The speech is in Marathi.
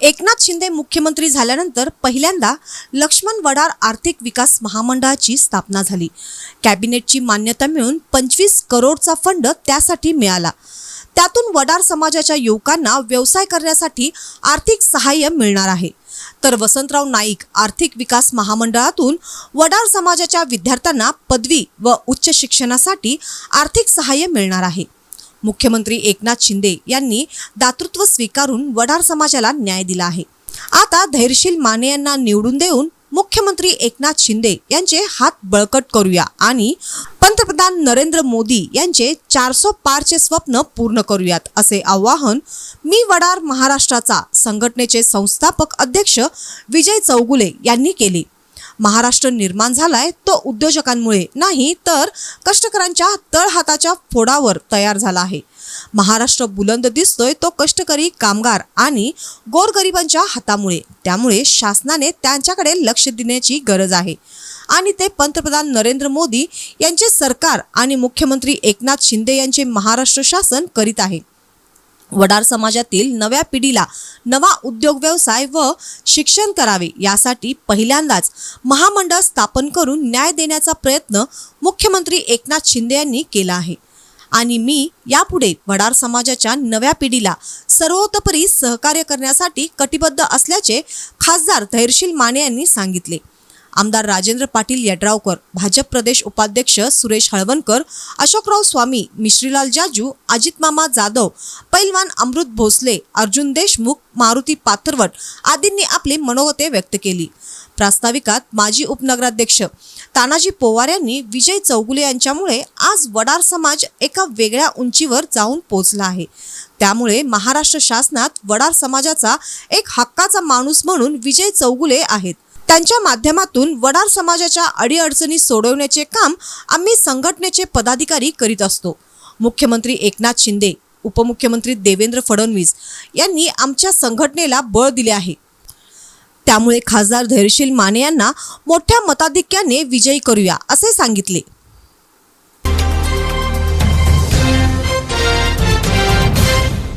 एकनाथ शिंदे मुख्यमंत्री झाल्यानंतर पहिल्यांदा लक्ष्मण वडार आर्थिक विकास महामंडळाची स्थापना झाली. कॅबिनेटची मान्यता मिळून पंचवीस करोडचा फंड त्यासाठी मिळाला. त्यातून वडार समाजाच्या युवकांना व्यवसाय करण्यासाठी आर्थिक सहाय्य मिळणार आहे. तर वसंतराव नाईक आर्थिक विकास महामंडळातून वडार समाजाच्या विद्यार्थ्यांना पदवी व उच्च शिक्षणासाठी आर्थिक सहाय्य मिळणार आहे. मुख्यमंत्री एकनाथ शिंदे यांनी दातृत्व स्वीकारून वडार समाजाला न्याय दिला आहे. आता धैर्यशील माने यांना निवडून देऊन मुख्यमंत्री एकनाथ शिंदे यांचे हात बळकट करूया आणि पंतप्रधान नरेंद्र मोदी यांचे चारसो पारचे स्वप्न पूर्ण करूयात असे आवाहन मी वडार महाराष्ट्राचा संघटनेचे संस्थापक अध्यक्ष विजय चौगुले यांनी केले. महाराष्ट्र निर्माण झालाय तो उद्योजकांमुळे नाही तर कष्टकऱ्यांच्या तळहाताच्या फोडावर तयार झाला आहे. महाराष्ट्र बुलंद दिसतोय तो कष्टकरी कामगार आणि गोरगरिबांच्या हातामुळे. त्यामुळे शासनाने त्यांच्याकडे लक्ष देण्याची गरज आहे. आणि ते पंतप्रधान नरेंद्र मोदी यांचे सरकार आणि मुख्यमंत्री एकनाथ शिंदे यांचे महाराष्ट्र शासन करीत आहे. वडार समाजातील नव्या पिढीला नवा उद्योग व्यवसाय व शिक्षण करावे यासाठी पहिल्यांदाच महामंडळ स्थापन करून न्याय देण्याचा प्रयत्न मुख्यमंत्री एकनाथ शिंदे यांनी केला आहे. आणि मी यापुढे वडार समाजाच्या नव्या पिढीला सर्वोतपरी सहकार्य करण्यासाठी कटिबद्ध असल्याचे खासदार धैर्यशील माने यांनी सांगितले. आमदार राजेंद्र पाटील यड्रावकर भाजप प्रदेश उपाध्यक्ष सुरेश हळवणकर अशोकराव स्वामी मिश्रीलाल जाजू अजित मामा जाधव पैलवान अमृत भोसले अर्जुन देशमुख मारुती पाथरवट आदींनी आपली मनोगते व्यक्त केली. प्रास्ताविकात माजी उपनगराध्यक्ष तानाजी पोवार यांनी विजय चौगुले यांच्यामुळे आज वडार समाज एका वेगळ्या उंचीवर जाऊन पोचला आहे. त्यामुळे महाराष्ट्र शासनात वडार समाजाचा एक हक्काचा माणूस म्हणून विजय चौगुले आहेत. त्यांच्या माध्यमातून वडार समाजाच्या अडीअडचणी सोडवण्याचे काम आम्ही संघटनेचे पदाधिकारी करीत असतो. मुख्यमंत्री एकनाथ शिंदे उपमुख्यमंत्री देवेंद्र फडणवीस यांनी आमच्या संघटनेला बळ दिले आहे. त्यामुळे खासदार धैर्यशील माने यांना मोठ्या मताधिक्याने विजयी करूया असे सांगितले.